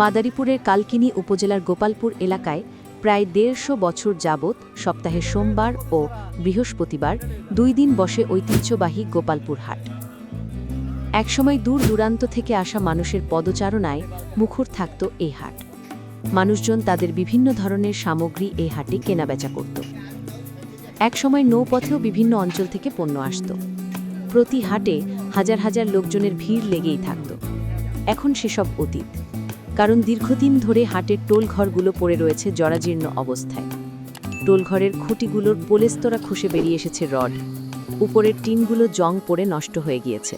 মাদারীপুরের কালকিনি উপজেলার গোপালপুর এলাকায় প্রায় দেড়শো বছর যাবৎ সপ্তাহে সোমবার ও বৃহস্পতিবার দুই দিন বসে ঐতিহ্যবাহী গোপালপুর হাট। একসময় দূর দূরান্ত থেকে আসা মানুষের পদচারণায় মুখর থাকত এই হাট। মানুষজন তাদের বিভিন্ন ধরনের সামগ্রী এই হাটে কেনাবেচা করত। একসময় নৌপথেও বিভিন্ন অঞ্চল থেকে পণ্য আসত। প্রতি হাটে হাজার হাজার লোকজনের ভিড় লেগেই থাকত। এখন সেসব অতীত। কারণ দীর্ঘদিন ধরে হাটের টোলঘরগুলো পড়ে রয়েছে জরাজীর্ণ অবস্থায়। টোলঘরের খুঁটিগুলোর পোলেস্তরা খসে বেরিয়ে এসেছে রড। উপরের টিনগুলো জং পড়ে নষ্ট হয়ে গিয়েছে।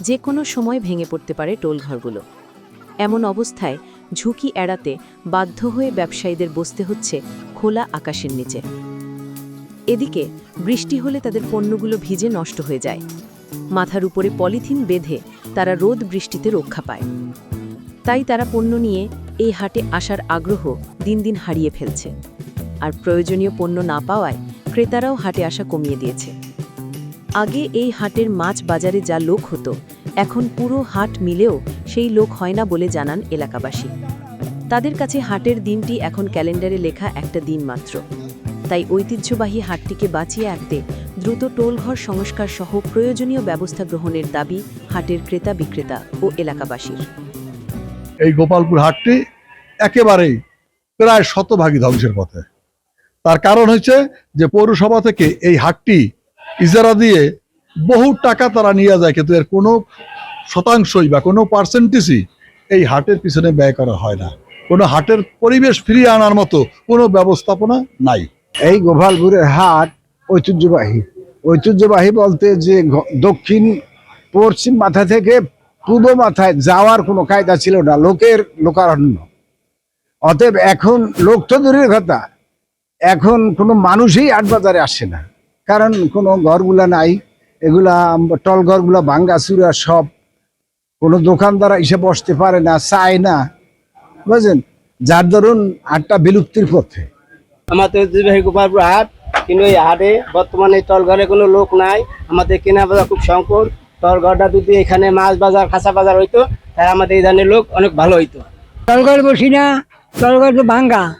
যে কোনো সময় ভেঙে পড়তে পারে টোলঘরগুলো। এমন অবস্থায় ঝুঁকি এড়াতে বাধ্য হয়ে ব্যবসায়ীদের বসতে হচ্ছে খোলা আকাশের নিচে। এদিকে বৃষ্টি হলে তাদের পণ্যগুলো ভিজে নষ্ট হয়ে যায়। মাথার উপরে পলিথিন বেঁধে তারা রোদ বৃষ্টিতে রক্ষা পায়। তাই তারা পণ্য নিয়ে এই হাটে আসার আগ্রহ দিন দিন হারিয়ে ফেলছে। আর প্রয়োজনীয় পণ্য না পাওয়ায় ক্রেতারাও হাটে আসা কমিয়ে দিয়েছে। আগে এই হাটের মাছ বাজারে যা লোক হতো, এখন পুরো হাট মিলেও সেই লোক হয় না বলে জানান এলাকাবাসী। তাদের কাছে হাটের দিনটি এখন ক্যালেন্ডারে লেখা একটা দিন মাত্র। তাই ঐতিহ্যবাহী হাটটিকে বাঁচিয়ে রাখতে দ্রুত টোলঘর সংস্কার সহ প্রয়োজনীয় ব্যবস্থা গ্রহণের দাবি হাটের ক্রেতা বিক্রেতা ও এলাকাবাসীর। এই গোপালপুর হাটটি একেবারেই প্রায় শতভাগী ধ্বংসের পথে। তার কারণ হচ্ছে যে পৌরসভা থেকে এই হাটটি ইজারা দিয়ে বহু টাকা তারা নিয়ে যায়, কিন্তু এর কোনো শতাংশই বা কোনো পার্সেন্টেজই এই হাটের পিছনে ব্যয় করা হয় না। কোনো হাটের পরিবেশ ফিরিয়ে আনার মতো কোনো ব্যবস্থাপনা নাই। এই গোপালপুরের হাট ঐতিহ্যবাহী। ঐতিহ্যবাহী বলতে যে দক্ষিণ, পশ্চিম মাথা থেকে পূর্ব মাথায় যাওয়ার কোনো কায়দা ছিল না, লোকের লোকারণ্য। অতএব এখন লোক তো দূরের কথা, এখন কোনো মানুষই আট বাজারে আসে না, কারণ কোনো ঘরগুলা নাই, এগুলা টল ঘরগুলা ভাঙ্গা চুরা সব, কোনো দোকানদার এসে বসতে পারে না, চায় না, বুঝলেন? যার ধরুন হাটটা বিলুপ্তির পথে। আমাদের গোপালপুর হাট, কিন্তু এই হাটে বর্তমানে তলঘরে কোনো লোক নাই, আমাদের কেনা বাজার খুব সংকট। তলঘরটা যদি এখানে মাছ বাজার কাঁচা বাজার হইতো, তাহলে আমাদের এই ধরনের লোক অনেক ভালো হইতো। তলঘর বসি না তলঘর তো ভাঙ্গা।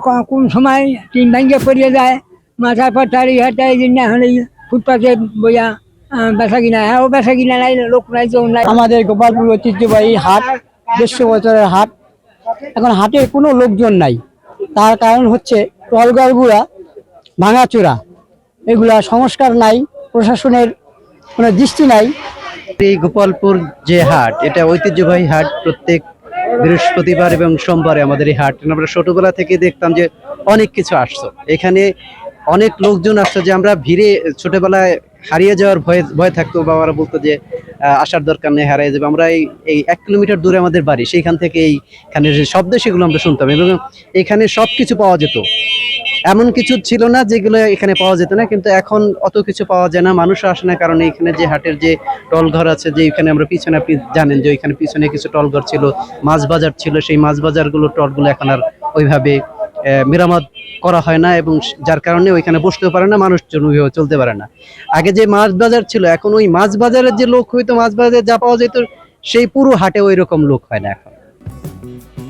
ক- কোন সময় তিন ভাঙ্গে পড়িয়ে যায়? মাথার পর তারি হাটাই দিন না হলে ফুটপাতে বইয়া বেচা কিনা। হ্যাঁ ও বেচা কিনা নাই, লোক নাই কেউ নাই। আমাদের গোপালপুর ঐতিহ্যবাহী হাট, দেড়শো বছরের হাট। এখন হাটে কোনো লোকজন নাই। তার কারণ হচ্ছে টলগারগুলা ভাঙাচোরা। এগুলা সংস্কার নাই, প্রশাসনের কোনো দৃষ্টি নাই। এই গোপালপুর যে হাট, এটা ঐতিহ্যবাহী হাট প্রত্যেক বৃহস্পতিবার এবং সোমবারে আমাদের এই হাট। আমরা ছোটবেলা থেকে দেখতাম যে অনেক কিছু আসতো এখানে অনেক লোকজন আসতো যে আমরা ভিড়ে ছোটবেলায় হারিয়ে যাওয়ার ভয় ভয় থাকতো, বাবারা বলতো যে আসার দরকার নেই, হারিয়ে যাবে। আমরা এই এক কিলোমিটার দূরে আমাদের বাড়ি, সেইখান থেকে এইখানে যে শব্দ সেগুলো আমরা শুনতাম এবং এখানে সব কিছু পাওয়া যেত। এমন কিছু ছিল না যেগুলো এখানে পাওয়া যেত না, কিন্তু এখন অত কিছু পাওয়া যায় না মানুষ আসে না, কারণ এখানে যে হাটের যে টলঘর আছে, যে এখানে আমরা পিছনে আপনি জানেন যে ওইখানে পিছনে কিছু টলঘর ছিল, মাছ বাজার ছিল, সেই মাছ বাজারগুলো টলগুলো এখন আর ওইভাবে মেরামত করা হয় না এবং যার কারণে ওইখানে বসতেও পারে না, মানুষজন ওইভাবে চলতে পারে না। আগে যে মাছ বাজার ছিল, এখন ওই মাছ বাজারের যে লোক হইতো, মাছ বাজারে যা পাওয়া যেত, সেই পুরো হাটে ওই রকম লোক হয় না এখন।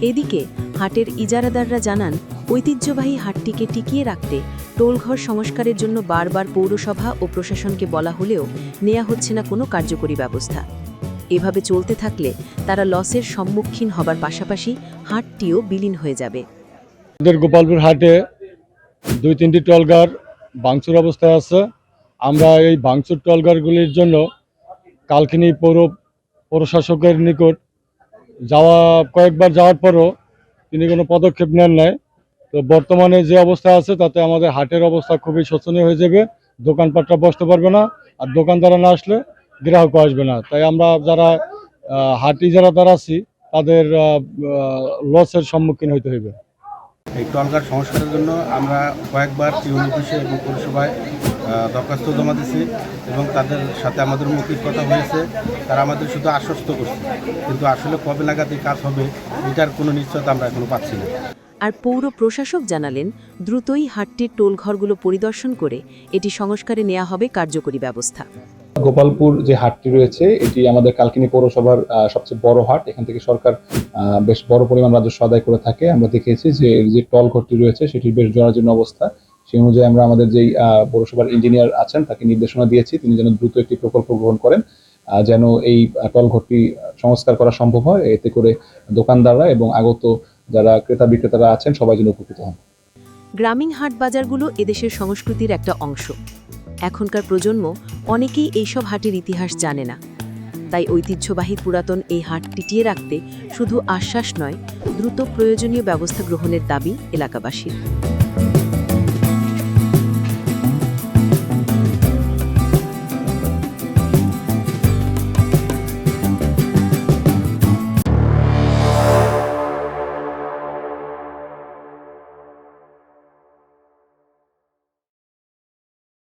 এদিকে হাটের ইজারাদাররা জানান, ঐতিহ্যবাহী হাটটিকে টিকিয়ে রাখতে টোলঘর সংস্কারের জন্য বারবার পৌরসভা ও প্রশাসনকে বলা হলেও নেওয়া হচ্ছে না কোনো কার্যকরী ব্যবস্থা। এভাবে চলতে থাকলে তারা লসের সম্মুখীন হবার পাশাপাশি হাটটিও বিলীন হয়ে যাবে। আমাদের গোপালপুর হাটে দুই তিনটি টলগার ভাঙচুর অবস্থায় আছে। আমরা এই ভাঙচুর টলগারগুলির জন্য কালকিনি পৌর প্রশাসকের নিকট যাওয়া, কয়েকবার যাওয়ার পরও তিনি কোনো পদক্ষেপ নেন নাই। তো বর্তমানে যে অবস্থা আছে, তাতে আমাদের হাটের অবস্থা খুবই শোচনীয় হয়ে যাবে। দোকানপাটটা বসতে পারবে না আর দোকানদারা না আসলে গ্রাহকও আসবে না। তাই আমরা যারা হাটি যারা তারা আছি, তাদের লসের সম্মুখীন হইতে হইবে। এই টলঘাট সংস্কারের জন্য আমরা কয়েকবার ইউনি অফিসে এবং পৌরসভায় দরখাস্ত জমা দিয়েছি এবং তাদের সাথে আমাদের মৌখিক কথা হয়েছে। তারা আমাদের শুধু আশ্বস্ত করছে। কিন্তু আসলে কবে নাগাদ কাজ হবে, এটার কোনো নিশ্চয়তা আমরা এখনও পাচ্ছি না। আর পৌর প্রশাসক জানালেন, দ্রুতই হাটটির টোলঘরগুলো পরিদর্শন করে এটি সংস্কারে নেওয়া হবে কার্যকরী ব্যবস্থা। গোপালপুর যে হাটটি রয়েছে, এটি আমাদের কালকিনি পৌরসভার সবচেয়ে বড় হাট। এখান থেকে সরকার বেশ বড় পরিমাণ রাজস্ব আদায় করে থাকে। আমরা দেখেছি যে যে টল ঘরটি রয়েছে, সেটির বেশ জরাজীর্ণ অবস্থা। সেই অনুযায়ী আমরা আমাদের যেই পৌরসভার ইঞ্জিনিয়ার আছেন, তাকে নির্দেশনা দিয়েছি, তিনি যেন দ্রুত একটি প্রকল্প গ্রহণ করেন যেন এই টল ঘরটি সংস্কার করা সম্ভব হয়। এতে করে দোকানদাররা এবং আগত যারা ক্রেতা বিক্রেতারা আছেন, সবাই যেন উপকৃত হন। গ্রামীণ হাট বাজারগুলো এদেশের সংস্কৃতির একটা অংশ। এখনকার প্রজন্ম অনেকেই এইসব হাটের ইতিহাস জানে না। তাই ঐতিহ্যবাহী পুরাতন এই হাট টিটিয়ে রাখতে শুধু আশ্বাস নয়, দ্রুত প্রয়োজনীয় ব্যবস্থা গ্রহণের দাবি এলাকাবাসীর।